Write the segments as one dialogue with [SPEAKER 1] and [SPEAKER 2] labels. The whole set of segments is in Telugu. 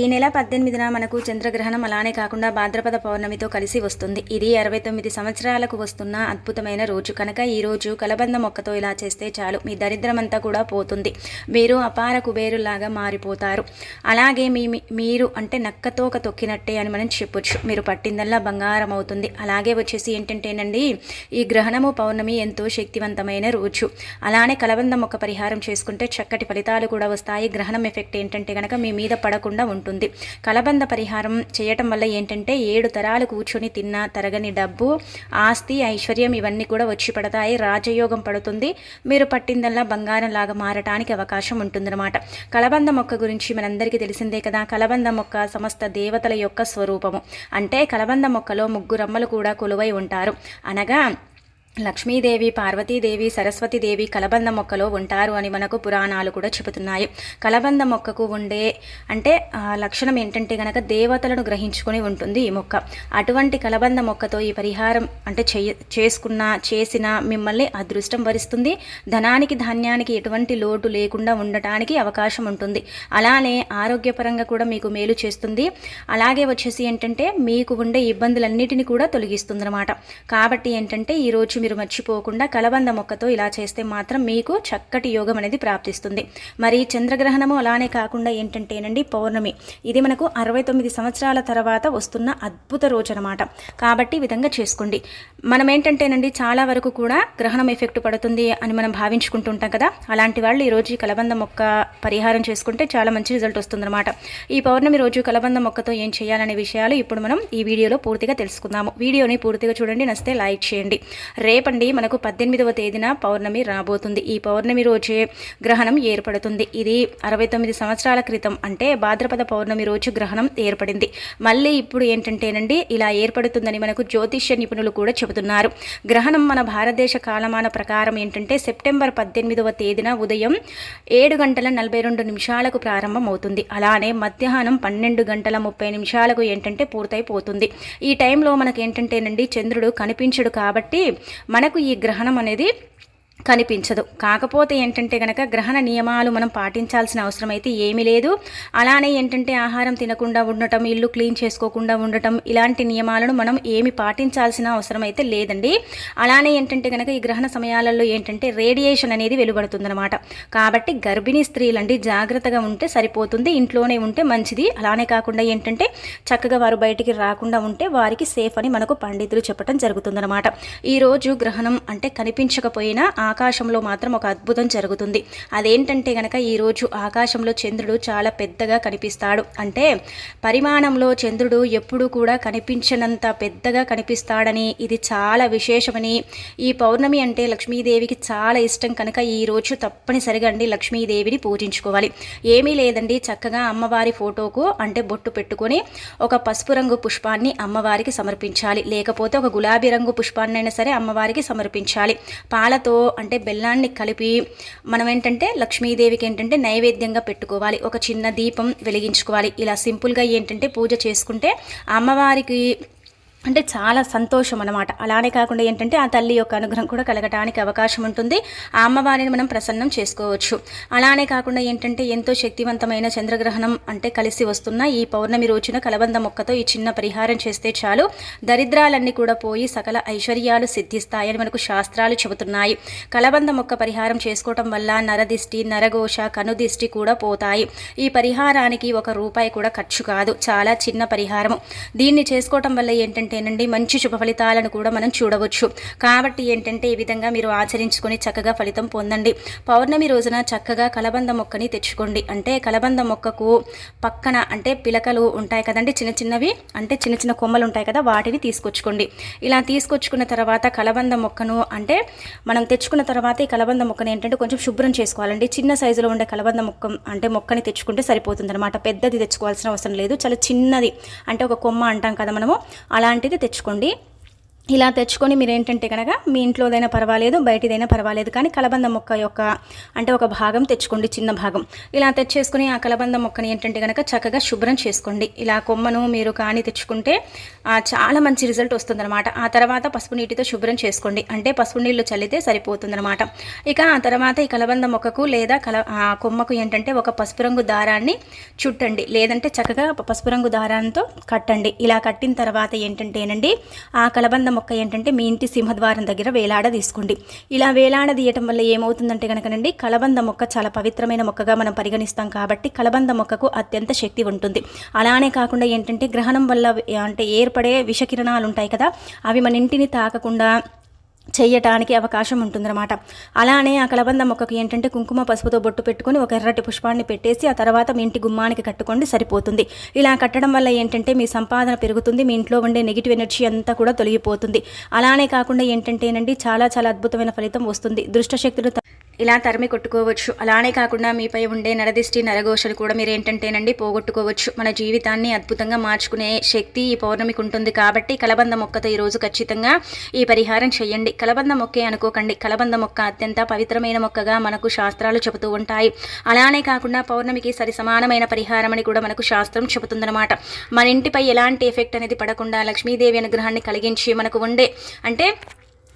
[SPEAKER 1] ఈ నెల పద్దెనిమిదిన మనకు చంద్రగ్రహణం అలానే కాకుండా భాద్రపద పౌర్ణమితో కలిసి వస్తుంది. ఇది అరవై తొమ్మిది సంవత్సరాలకు వస్తున్న అద్భుతమైన రోజు. కనుక ఈ రోజు కలబంద మొక్కతో ఇలా చేస్తే చాలు. మీ దరిద్రమంతా కూడా పోతుంది. మీరు అపార కుబేరులాగా మారిపోతారు. అలాగే మీ మీరు అంటే నక్కతోక తొక్కినట్టే అని మనం చెప్పొచ్చు. మీరు పట్టిందల్లా బంగారం అవుతుంది అలాగే వచ్చేసి ఏంటంటేనండి ఈ గ్రహణము పౌర్ణమి ఎంతో శక్తివంతమైన రోజు. అలానే కలబంద మొక్క పరిహారం చేసుకుంటే చక్కటి ఫలితాలు కూడా వస్తాయి. గ్రహణం ఎఫెక్ట్ ఏంటంటే కనుక మీ మీద పడకుండా ఉంటుంది. ఉంటుంది. కలబంద పరిహారం చేయటం వల్ల ఏంటంటే ఏడు తరాలు కూర్చొని తిన్న తరగని డబ్బు ఆస్తి ఐశ్వర్యం ఇవన్నీ కూడా వచ్చి పడతాయి. రాజయోగం పడుతుంది. మీరు పట్టిందల్లా బంగారం లాగా మారటానికి అవకాశం ఉంటుందన్నమాట. కలబంద మొక్క గురించి మనందరికీ తెలిసిందే కదా. కలబంద మొక్క సమస్త దేవతల యొక్క స్వరూపము. అంటే కలబంద మొక్కలో ముగ్గురమ్మలు కూడా కొలువై ఉంటారు. అనగా లక్ష్మీదేవి పార్వతీదేవి సరస్వతీదేవి కలబంద మొక్కలో ఉంటారు అని మనకు పురాణాలు కూడా చెబుతున్నాయి. కలబంద మొక్కకు ఉండే అంటే లక్షణం ఏంటంటే గనక దేవతలను గ్రహించుకొని ఉంటుంది ఈ మొక్క. అటువంటి కలబంద మొక్కతో ఈ పరిహారం అంటే చేయ చేసుకున్న చేసిన మిమ్మల్ని అదృష్టం వరిస్తుంది. ధనానికి ధాన్యానికి ఎటువంటి లోటు లేకుండా ఉండటానికి అవకాశం ఉంటుంది. అలానే ఆరోగ్యపరంగా కూడా మీకు మేలు చేస్తుంది. అలాగే వచ్చేసి ఏంటంటే మీకు ఉండే ఇబ్బందులన్నిటిని కూడా తొలగిస్తుంది అనమాట కాబట్టి ఏంటంటే ఈ రోజు మీరు మర్చిపోకుండా కలబంద మొక్కతో ఇలా చేస్తే మాత్రం మీకు చక్కటి యోగం అనేది ప్రాప్తిస్తుంది. మరి చంద్రగ్రహణము అలానే కాకుండా ఏంటంటేనండి పౌర్ణమి. ఇది మనకు అరవై తొమ్మిది సంవత్సరాల తర్వాత వస్తున్న అద్భుత రోజు అనమాట కాబట్టి విధంగా చేసుకోండి. మనం ఏంటంటేనండి చాలా వరకు కూడా గ్రహణం ఎఫెక్ట్ పడుతుంది అని మనం భావించుకుంటుంటాం కదా. అలాంటి వాళ్ళు ఈరోజు ఈ కలబంద మొక్క పరిహారం చేసుకుంటే చాలా మంచి రిజల్ట్ వస్తుందన్నమాట. ఈ పౌర్ణమి రోజు కలబంద మొక్కతో ఏం చేయాలనే విషయాలు ఇప్పుడు మనం ఈ వీడియోలో పూర్తిగా తెలుసుకుందాము. వీడియోని పూర్తిగా చూడండి నచ్చితే లైక్ చేయండి. రే రేపండి మనకు పద్దెనిమిదవ తేదీన పౌర్ణమి రాబోతుంది. ఈ పౌర్ణమి రోజే గ్రహణం ఏర్పడుతుంది. ఇది అరవై తొమ్మిది సంవత్సరాల క్రితం అంటే భాద్రపద పౌర్ణమి రోజు గ్రహణం ఏర్పడింది. మళ్ళీ ఇప్పుడు ఏంటంటేనండి ఇలా ఏర్పడుతుందని మనకు జ్యోతిష్య నిపుణులు కూడా చెబుతున్నారు. గ్రహణం మన భారతదేశ కాలమాన ప్రకారం ఏంటంటే సెప్టెంబర్ పద్దెనిమిదవ తేదీన ఉదయం ఏడు గంటల నలభై రెండు నిమిషాలకు ప్రారంభం అవుతుంది అలానే మధ్యాహ్నం పన్నెండు గంటల ముప్పై నిమిషాలకు ఏంటంటే పూర్తయిపోతుంది. ఈ టైంలో మనకి ఏంటంటేనండి చంద్రుడు కనిపించడు కాబట్టి మనకు ఈ గ్రహణం అనేది కనిపించదు. కాకపోతే ఏంటంటే గనక గ్రహణ నియమాలు మనం పాటించాల్సిన అవసరం అయితే ఏమీ లేదు. అలానే ఏంటంటే ఆహారం తినకుండా ఉండటం ఇల్లు క్లీన్ చేసుకోకుండా ఉండటం ఇలాంటి నియమాలను మనం ఏమి పాటించాల్సిన అవసరం అయితే లేదండి. అలానే ఏంటంటే కనుక ఈ గ్రహణ సమయాలలో ఏంటంటే రేడియేషన్ అనేది వెలువడుతుందన్నమాట. కాబట్టి గర్భిణీ స్త్రీలండి జాగ్రత్తగా ఉంటే సరిపోతుంది ఇంట్లోనే ఉంటే మంచిది. అలానే కాకుండా ఏంటంటే చక్కగా వారు బయటికి రాకుండా ఉంటే వారికి సేఫ్ అని మనకు పండితులు చెప్పడం జరుగుతుందన్నమాట. ఈ రోజు గ్రహణం అంటే కనిపించకపోయినా ఆకాశంలో మాత్రం ఒక అద్భుతం జరుగుతుంది. అదేంటంటే గనక ఈరోజు ఆకాశంలో చంద్రుడు చాలా పెద్దగా కనిపిస్తాడు. అంటే పరిమాణంలో చంద్రుడు ఎప్పుడూ కూడా కనిపించనంత పెద్దగా కనిపిస్తాడని ఇది చాలా విశేషమని ఈ పౌర్ణమి అంటే లక్ష్మీదేవికి చాలా ఇష్టం. కనుక ఈరోజు తప్పనిసరిగా అండి లక్ష్మీదేవిని పూజించుకోవాలి. ఏమీ లేదండి చక్కగా అమ్మవారి ఫోటోకు అంటే బొట్టు పెట్టుకొని ఒక పసుపు రంగు పుష్పాన్ని అమ్మవారికి సమర్పించాలి. లేకపోతే ఒక గులాబీ రంగు పుష్పాన్ని అయినా సరే అమ్మవారికి సమర్పించాలి. పాలతో అంటే బెల్లాన్ని కలిపి మనం ఏంటంటే లక్ష్మీదేవికి ఏంటంటే నైవేద్యంగా పెట్టుకోవాలి. ఒక చిన్న దీపం వెలిగించుకోవాలి. ఇలా సింపుల్గా ఏంటంటే పూజ చేసుకుంటే అమ్మవారికి అంటే చాలా సంతోషం అనమాట అలానే కాకుండా ఏంటంటే ఆ తల్లి యొక్క అనుగ్రహం కూడా కలగటానికి అవకాశం ఉంటుంది. ఆ అమ్మవారిని మనం ప్రసన్నం చేసుకోవచ్చు. అలానే కాకుండా ఏంటంటే ఎంతో శక్తివంతమైన చంద్రగ్రహణం అంటే కలిసి వస్తున్న ఈ పౌర్ణమి రోజున కలబంద మొక్కతో ఈ చిన్న పరిహారం చేస్తే చాలు. దరిద్రాలన్నీ కూడా పోయి సకల ఐశ్వర్యాలు సిద్ధిస్తాయని మనకు శాస్త్రాలు చెబుతున్నాయి. కలబంద మొక్క పరిహారం చేసుకోవటం వల్ల నరదిష్టి నరఘోష కనుదిష్టి కూడా పోతాయి. ఈ పరిహారానికి ఒక రూపాయి కూడా ఖర్చు కాదు. చాలా చిన్న పరిహారము. దీన్ని చేసుకోవటం వల్ల ఏంటంటే ఏంటంటేనండి మంచి శుభ ఫలితాలను కూడా మనం చూడవచ్చు. కాబట్టి ఏంటంటే ఈ విధంగా మీరు ఆచరించుకొని చక్కగా ఫలితం పొందండి. పౌర్ణమి రోజున చక్కగా కలబంద మొక్కని తెచ్చుకోండి. అంటే కలబంద మొక్కకు పక్కన అంటే పిలకలు ఉంటాయి కదండి చిన్న చిన్నవి అంటే చిన్న చిన్న కొమ్మలు ఉంటాయి కదా వాటిని తీసుకొచ్చుకోండి. ఇలా తీసుకొచ్చుకున్న తర్వాత కలబంద మొక్కను అంటే మనం తెచ్చుకున్న తర్వాత ఈ కలబంద మొక్కను ఏంటంటే కొంచెం శుభ్రం చేసుకోవాలండి. చిన్న సైజులో ఉండే కలబంద మొక్క అంటే మొక్కని తెచ్చుకుంటే సరిపోతుంది అనమాట పెద్దది తెచ్చుకోవాల్సిన అవసరం లేదు. చాలా చిన్నది అంటే ఒక కొమ్మ అంటాం కదా మనము. అలాంటి అలాంటిది తెచ్చుకోండి. ఇలా తెచ్చుకొని మీరు ఏంటంటే కనుక మీ ఇంట్లోదైనా పర్వాలేదు బయటిదైనా పర్వాలేదు కానీ కలబంద మొక్క యొక్క అంటే ఒక భాగం తెచ్చుకోండి చిన్న భాగం. ఇలా తెచ్చేసుకుని ఆ కలబంద మొక్కని ఏంటంటే కనుక చక్కగా శుభ్రం చేసుకోండి. ఇలా కొమ్మను మీరు కానీ తెచ్చుకుంటే చాలా మంచి రిజల్ట్ వస్తుందన్నమాట. ఆ తర్వాత పసుపు నీటితో శుభ్రం చేసుకోండి. అంటే పసుపు నీళ్ళు చల్లితే సరిపోతుందన్నమాట. ఇక ఆ తర్వాత ఈ కలబంద మొక్కకు లేదా కల ఆ కొమ్మకు ఏంటంటే ఒక పసుపు రంగు దారాన్ని చుట్టండి. లేదంటే చక్కగా పసుపు రంగు దారాంతో కట్టండి. ఇలా కట్టిన తర్వాత ఏంటంటేనండి ఆ కలబంద మొక్క ఏంటంటే మీ ఇంటి సింహద్వారం దగ్గర వేలాడ తీసుకోండి. ఇలా వేలాడ తీయటం వల్ల ఏమవుతుందంటే కనుకనండి కలబంద మొక్క చాలా పవిత్రమైన మొక్కగా మనం పరిగణిస్తాం కాబట్టి కలబంద మొక్కకు అత్యంత శక్తి ఉంటుంది. అలానే కాకుండా ఏంటంటే గ్రహణం వల్ల అంటే ఏర్పడే విషకిరణాలు ఉంటాయి కదా అవి మన ఇంటిని తాకకుండా చేయటానికి అవకాశం ఉంటుందన్నమాట. అలానే ఆ కలబంద మొక్కకు ఏంటంటే కుంకుమ పసుపుతో బొట్టు పెట్టుకొని ఒక ఎర్రటి పుష్పాన్ని పెట్టేసి ఆ తర్వాత మీ ఇంటి గుమ్మానికి కట్టుకోండి సరిపోతుంది. ఇలా కట్టడం వల్ల ఏంటంటే మీ సంపాదన పెరుగుతుంది మీ ఇంట్లో ఉండే నెగిటివ్ ఎనర్జీ అంతా కూడా తొలగిపోతుంది. అలానే కాకుండా ఏంటంటేనండి చాలా చాలా అద్భుతమైన ఫలితం వస్తుంది. దుష్టశక్తులు ఇలా తరిమి కొట్టుకోవచ్చు. అలానే కాకుండా మీపై ఉండే నరదిష్టి నరఘోషలు కూడా మీరు ఏంటంటేనండి పోగొట్టుకోవచ్చు. మన జీవితాన్ని అద్భుతంగా మార్చుకునే శక్తి ఈ పౌర్ణమికి ఉంటుంది కాబట్టి కలబంద మొక్కతో ఈరోజు ఖచ్చితంగా ఈ పరిహారం చేయండి. కలబంద మొక్కే అనుకోకండి. కలబంద మొక్క అత్యంత పవిత్రమైన మొక్కగా మనకు శాస్త్రాలు చెబుతూ ఉంటాయి. అలానే కాకుండా పౌర్ణమికి సరి సమానమైన పరిహారం అని కూడా మనకు శాస్త్రం చెబుతుందన్నమాట. మన ఇంటిపై ఎలాంటి ఎఫెక్ట్ అనేది పడకుండా లక్ష్మీదేవి అనుగ్రహాన్ని కలిగించి మనకు ఉండే అంటే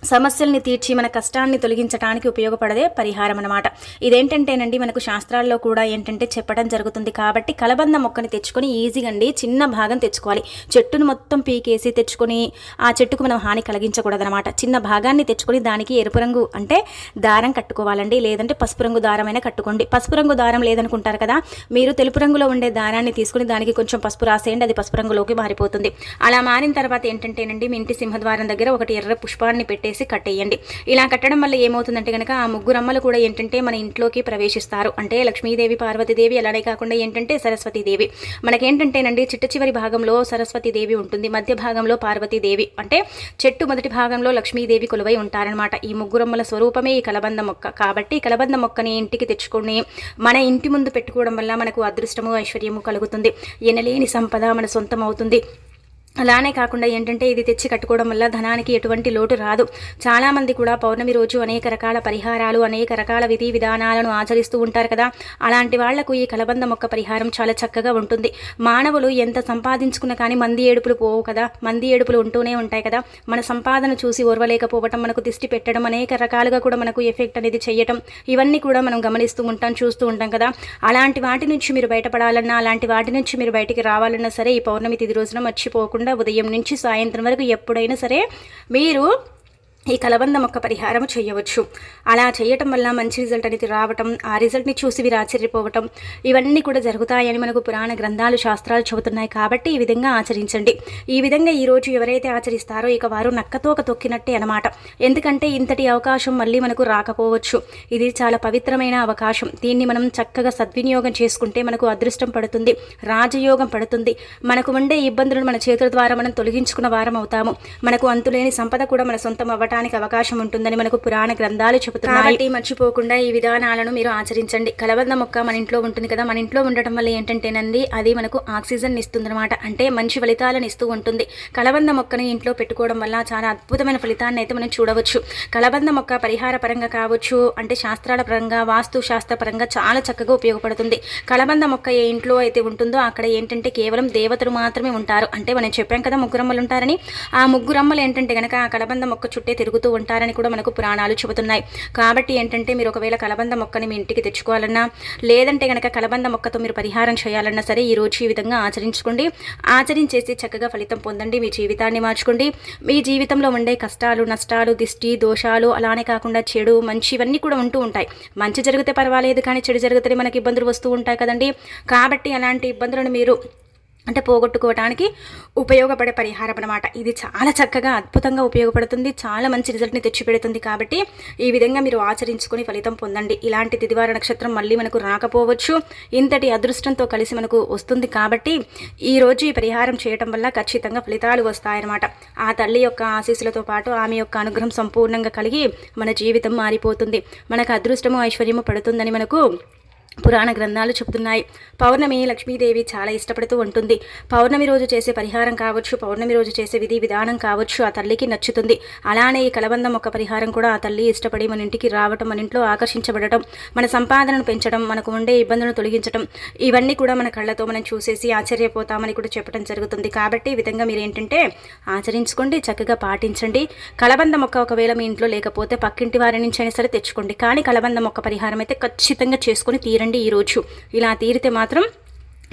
[SPEAKER 1] సమస్యల్ని తీర్చి మన కష్టాన్ని తొలగించడానికి ఉపయోగపడదే పరిహారం అనమాట ఇదేంటంటేనండి మనకు శాస్త్రాల్లో కూడా ఏంటంటే చెప్పడం జరుగుతుంది కాబట్టి కలబంద మొక్కని తెచ్చుకొని ఈజీగా అండి చిన్న భాగం తెచ్చుకోవాలి. చెట్టును మొత్తం పీకేసి తెచ్చుకొని ఆ చెట్టుకు మనం హాని కలిగించకూడదనమాట చిన్న భాగాన్ని తెచ్చుకొని దానికి ఎరుపు రంగు అంటే దారం కట్టుకోవాలండి లేదంటే పసుపు రంగు దారమైనా కట్టుకోండి. పసుపు రంగు దారం లేదనుకుంటారు కదా మీరు తెలుపు రంగులో ఉండే దారాన్ని తీసుకుని దానికి కొంచెం పసుపు రాసేయండి అది పసుపు రంగులోకి మారిపోతుంది. అలా మారిన తర్వాత ఏంటంటేనండి మీ ఇంటి సింహద్వారం దగ్గర ఒకటి ఎర్ర పుష్పాన్ని పెట్టి పెట్టేసి కట్టేయండి. ఇలా కట్టడం వల్ల ఏమవుతుందంటే కనుక ఆ ముగ్గురు అమ్మలు కూడా ఏంటంటే మన ఇంట్లోకి ప్రవేశిస్తారు. అంటే లక్ష్మీదేవి పార్వతీదేవి అలానే కాకుండా ఏంటంటే సరస్వతీదేవి. మనకేంటంటేనండి చిట్ట చివరి భాగంలో సరస్వతీదేవి ఉంటుంది. మధ్య భాగంలో పార్వతీదేవి. అంటే చెట్టు మొదటి భాగంలో లక్ష్మీదేవి కొలువై ఉంటారనమాట ఈ ముగ్గురమ్మల స్వరూపమే ఈ కలబంద మొక్క. కాబట్టి కలబంద మొక్కని ఇంటికి తెచ్చుకొని మన ఇంటి ముందు పెట్టుకోవడం వల్ల మనకు అదృష్టము ఐశ్వర్యము కలుగుతుంది. ఎనలేని సంపద మన సొంతం అవుతుంది అలానే కాకుండా ఏంటంటే ఇది తెచ్చి కట్టుకోవడం వల్ల ధనానికి ఎటువంటి లోటు రాదు. చాలామంది కూడా పౌర్ణమి రోజు అనేక రకాల పరిహారాలు అనేక రకాల విధి విధానాలను ఆచరిస్తూ ఉంటారు కదా. అలాంటి వాళ్ళకు ఈ కలబంద మొక్క పరిహారం చాలా చక్కగా ఉంటుంది. మానవులు ఎంత సంపాదించుకున్న కానీ మంది ఏడుపులు పోవు కదా. మంది ఏడుపులు ఉంటూనే ఉంటాయి కదా. మన సంపాదన చూసి ఓర్వలేకపోవటం మనకు దిష్టి పెట్టడం అనేక రకాలుగా కూడా మనకు ఎఫెక్ట్ అనేది చేయటం ఇవన్నీ కూడా మనం గమనిస్తూ ఉంటాం చూస్తూ ఉంటాం కదా. అలాంటి వాటి నుంచి మీరు బయటపడాలన్నా అలాంటి వాటి నుంచి మీరు బయటికి రావాలన్నా సరే ఈ పౌర్ణమి తిది రోజున మర్చిపోకుండా ఉదయం నుంచి సాయంత్రం వరకు ఎప్పుడైనా సరే మీరు ఈ కలబంద మొక్క పరిహారం చేయవచ్చు. అలా చేయటం వల్ల మంచి రిజల్ట్ అనేది రావటం ఆ రిజల్ట్ని చూసి వీరు ఆశ్చర్యపోవటం ఇవన్నీ కూడా జరుగుతాయని మనకు పురాణ గ్రంథాలు శాస్త్రాలు చెబుతున్నాయి కాబట్టి ఈ విధంగా ఆచరించండి. ఈ విధంగా ఈరోజు ఎవరైతే ఆచరిస్తారో ఇక వారు నక్కతోక తొక్కినట్టే అనమాట ఎందుకంటే ఇంతటి అవకాశం మళ్ళీ మనకు రాకపోవచ్చు. ఇది చాలా పవిత్రమైన అవకాశం. దీన్ని మనం చక్కగా సద్వినియోగం చేసుకుంటే మనకు అదృష్టం పడుతుంది రాజయోగం పడుతుంది. మనకు ఉండే ఇబ్బందులను మన చేతుల ద్వారా మనం తొలగించుకున్న వారం అవుతాము మనకు అంతులేని సంపద కూడా మన సొంతం అవ్వటం పొందడానికి అవకాశం ఉంటుందని మనకు పురాణ గ్రంథాలు చెబుతున్నాయి. కాబట్టి మర్చిపోకుండా ఈ విధానాలను మీరు ఆచరించండి. కలబంద మొక్క మన ఇంట్లో ఉంటుంది కదా మన ఇంట్లో ఉండటం వల్ల ఏంటంటేనండి అది మనకు ఆక్సిజన్ ఇస్తుందన్నమాట. అంటే మంచి ఫలితాలను ఇస్తూ ఉంటుంది. కలబంద మొక్కని ఇంట్లో పెట్టుకోవడం వల్ల చాలా అద్భుతమైన ఫలితాన్ని అయితే మనం చూడవచ్చు. కలబంద మొక్క పరిహార పరంగా కావచ్చు అంటే శాస్త్రాల పరంగా వాస్తు శాస్త్ర పరంగా చాలా చక్కగా ఉపయోగపడుతుంది. కలబంద మొక్క ఏ ఇంట్లో అయితే ఉంటుందో అక్కడ ఏంటంటే కేవలం దేవతలు మాత్రమే ఉంటారు. అంటే మనం చెప్పాం కదా ముగ్గురమ్మలు ఉంటారని. ఆ ముగ్గురమ్మలు ఏంటంటే కనుక ఆ కలబంద మొక్క చుట్టే తిరుగుతూ ఉంటారని కూడా మనకు పురాణాలు చెబుతున్నాయి. కాబట్టి ఏంటంటే మీరు ఒకవేళ కలబంద మొక్కని మీ ఇంటికి తెచ్చుకోవాలన్నా లేదంటే కనుక కలబంద మొక్కతో మీరు పరిహారం చేయాలన్నా సరే ఈ రోజు ఈ విధంగా ఆచరించుకోండి. ఆచరించేసి చక్కగా ఫలితం పొందండి. మీ జీవితాన్ని మార్చుకోండి. మీ జీవితంలో ఉండే కష్టాలు నష్టాలు దిష్టి దోషాలు అలానే కాకుండా చెడు మంచి ఇవన్నీ కూడా ఉంటూ ఉంటాయి. మంచి జరిగితే పర్వాలేదు కానీ చెడు జరిగితే మనకి ఇబ్బందులు వస్తూ ఉంటాయి కదండి. కాబట్టి అలాంటి ఇబ్బందులను మీరు అంటే పోగొట్టుకోవడానికి ఉపయోగపడే పరిహారం అనమాట ఇది చాలా చక్కగా అద్భుతంగా ఉపయోగపడుతుంది. చాలా మంచి రిజల్ట్ని తెచ్చిపెడుతుంది కాబట్టి ఈ విధంగా మీరు ఆచరించుకొని ఫలితం పొందండి. ఇలాంటి తిదివార నక్షత్రం మళ్ళీ మనకు రాకపోవచ్చు. ఇంతటి అదృష్టంతో కలిసి మనకు వస్తుంది కాబట్టి ఈరోజు ఈ పరిహారం చేయటం వల్ల ఖచ్చితంగా ఫలితాలు వస్తాయన్నమాట. ఆ తల్లి యొక్క ఆశీస్సులతో పాటు ఆమె యొక్క అనుగ్రహం సంపూర్ణంగా కలిగి మన జీవితం మారిపోతుంది. మనకు అదృష్టము ఐశ్వర్యము పడుతుందని మనకు పురాణ గ్రంథాలు చెబుతున్నాయి పౌర్ణమి లక్ష్మీదేవి చాలా ఇష్టపడుతూ ఉంటుంది. పౌర్ణమి రోజు చేసే పరిహారం కావచ్చు పౌర్ణమి రోజు చేసే విధి విధానం కావచ్చు ఆ తల్లికి నచ్చుతుంది. అలానే ఈ కలబందం ఒక పరిహారం కూడా ఆ తల్లి ఇష్టపడి మన ఇంటికి రావటం మన ఇంట్లో ఆకర్షించబడటం మన సంపాదనను పెంచడం మనకు ఉండే ఇబ్బందులను తొలగించడం ఇవన్నీ కూడా మన కళ్ళతో మనం చూసేసి ఆశ్చర్యపోతామని కూడా చెప్పడం జరుగుతుంది. కాబట్టి ఈ విధంగా మీరు ఏంటంటే ఆచరించుకోండి చక్కగా పాటించండి. కలబంద మొక్క ఒకవేళ మీ ఇంట్లో లేకపోతే పక్కింటి వారి నుంచి అయినా సరే తెచ్చుకోండి. కానీ కలబంద మొక్క పరిహారం అయితే ఖచ్చితంగా చేసుకొని తీరండి. ఈరోజు. ఇలా తీరితే మాత్రం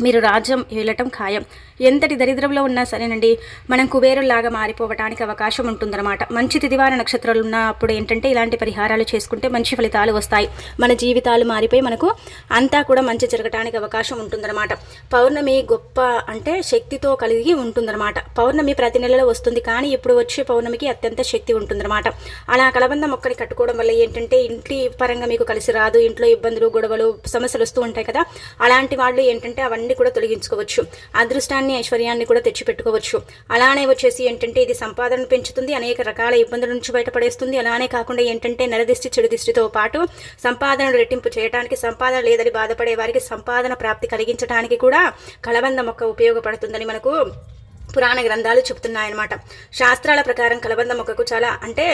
[SPEAKER 1] మీరు రాజ్యం ఏలటం ఖాయం. ఎంతటి దరిద్రంలో ఉన్నా సరేనండి మనం కుబేరులాగా మారిపోవడానికి అవకాశం ఉంటుందన్నమాట. మంచి తిదివార నక్షత్రాలు ఉన్నప్పుడు ఏంటంటే ఇలాంటి పరిహారాలు చేసుకుంటే మంచి ఫలితాలు వస్తాయి. మన జీవితాలు మారిపోయి మనకు అంతా కూడా మంచి జరగడానికి అవకాశం ఉంటుందన్నమాట. పౌర్ణమి గొప్ప అంటే శక్తితో కలిగి ఉంటుందన్నమాట. పౌర్ణమి ప్రతి నెలలో వస్తుంది కానీ ఇప్పుడు వచ్చే పౌర్ణమికి అత్యంత శక్తి ఉంటుందన్నమాట. అలా కలబంద మొక్కని కట్టుకోవడం వల్ల ఏంటంటే ఇంటి పరంగా మీకు కలిసి రాదు ఇంట్లో ఇబ్బందులు గొడవలు సమస్యలు వస్తూ ఉంటాయి కదా. అలాంటి వాళ్ళు ఏంటంటే అవన్నీ అన్ని కూడా తొలగించుకోవచ్చు. అదృష్టాన్ని ఐశ్వర్యాన్ని కూడా తెచ్చిపెట్టుకోవచ్చు. అలానే వచ్చేసి ఏంటంటే ఇది సంపాదన పెంచుతుంది అనేక రకాల ఇబ్బందుల నుంచి బయటపడేస్తుంది. అలానే కాకుండా ఏంటంటే నరదిష్టి చెడు దిష్టితో పాటు సంపాదనను రెట్టింపు చేయడానికి సంపాదన లేదని బాధపడే వారికి సంపాదన ప్రాప్తి కలిగించడానికి కూడా కలబంద మొక్క ఉపయోగపడుతుందని మనకు పురాణ గ్రంథాలు చెప్తున్నాయన్నమాట శాస్త్రాల ప్రకారం కలబంద మొక్కకు చాలా అంటే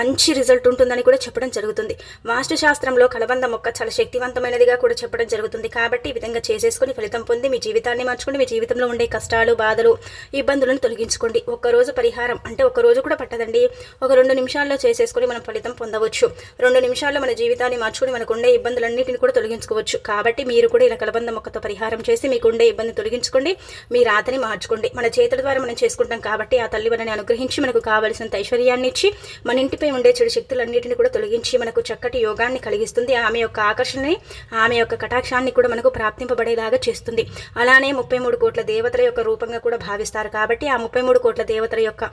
[SPEAKER 1] మంచి రిజల్ట్ ఉంటుందని కూడా చెప్పడం జరుగుతుంది. వాస్తు శాస్త్రంలో కలబంద మొక్క చాలా శక్తివంతమైనదిగా కూడా చెప్పడం జరుగుతుంది. కాబట్టి ఈ విధంగా చేసేసుకుని ఫలితం పొంది మీ జీవితాన్ని మార్చుకుని మీ జీవితంలో ఉండే కష్టాలు బాధలు ఇబ్బందులను తొలగించుకోండి. ఒక్కరోజు పరిహారం అంటే ఒక రోజు కూడా పట్టదండి. ఒక రెండు నిమిషాల్లో చేసేసుకుని మనం ఫలితం పొందవచ్చు. రెండు నిమిషాల్లో మన జీవితాన్ని మార్చుకుని మనకు ఉండే ఇబ్బందులన్నింటిని కూడా తొలగించుకోవచ్చు. కాబట్టి మీరు కూడా ఇలా కలబంద మొక్కతో పరిహారం చేసి మీకు ఉండే ఇబ్బంది తొలగించుకోండి. మీ రాతని మార్చుకోండి. మన చేతుల ద్వారా మనం చేసుకుంటాం కాబట్టి ఆ తల్లి మనని అనుగ్రహించి మనకు కావలసినంత ఐశ్వర్యాన్ని ఇచ్చి మన ఇంటిపై ఉండే చెడు శక్తులన్నింటినీ కూడా తొలగించి మనకు చక్కటి యోగాన్ని కలిగిస్తుంది. ఆమె యొక్క ఆకర్షణని ఆమె యొక్క కటాక్షాన్ని కూడా మనకు ప్రాప్తింపబడేలాగా చేస్తుంది. అలానే ముప్పై మూడు కోట్ల దేవతల యొక్క రూపంగా కూడా భావిస్తారు కాబట్టి ఆ ముప్పై మూడు కోట్ల దేవతల యొక్క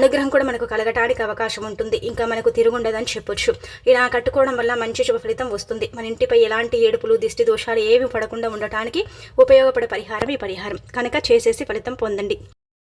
[SPEAKER 1] అనుగ్రహం కూడా మనకు కలగటానికి అవకాశం ఉంటుంది. ఇంకా మనకు తిరుగుండదని చెప్పొచ్చు. ఇలా కట్టుకోవడం వల్ల మంచి శుభ ఫలితం వస్తుంది. మన ఇంటిపై ఎలాంటి ఏడుపులు దిష్టి దోషాలు ఏమి పడకుండా ఉండటానికి ఉపయోగపడే పరిహారం ఈ పరిహారం. కనుక చేసేసి ఫలితం పొందండి.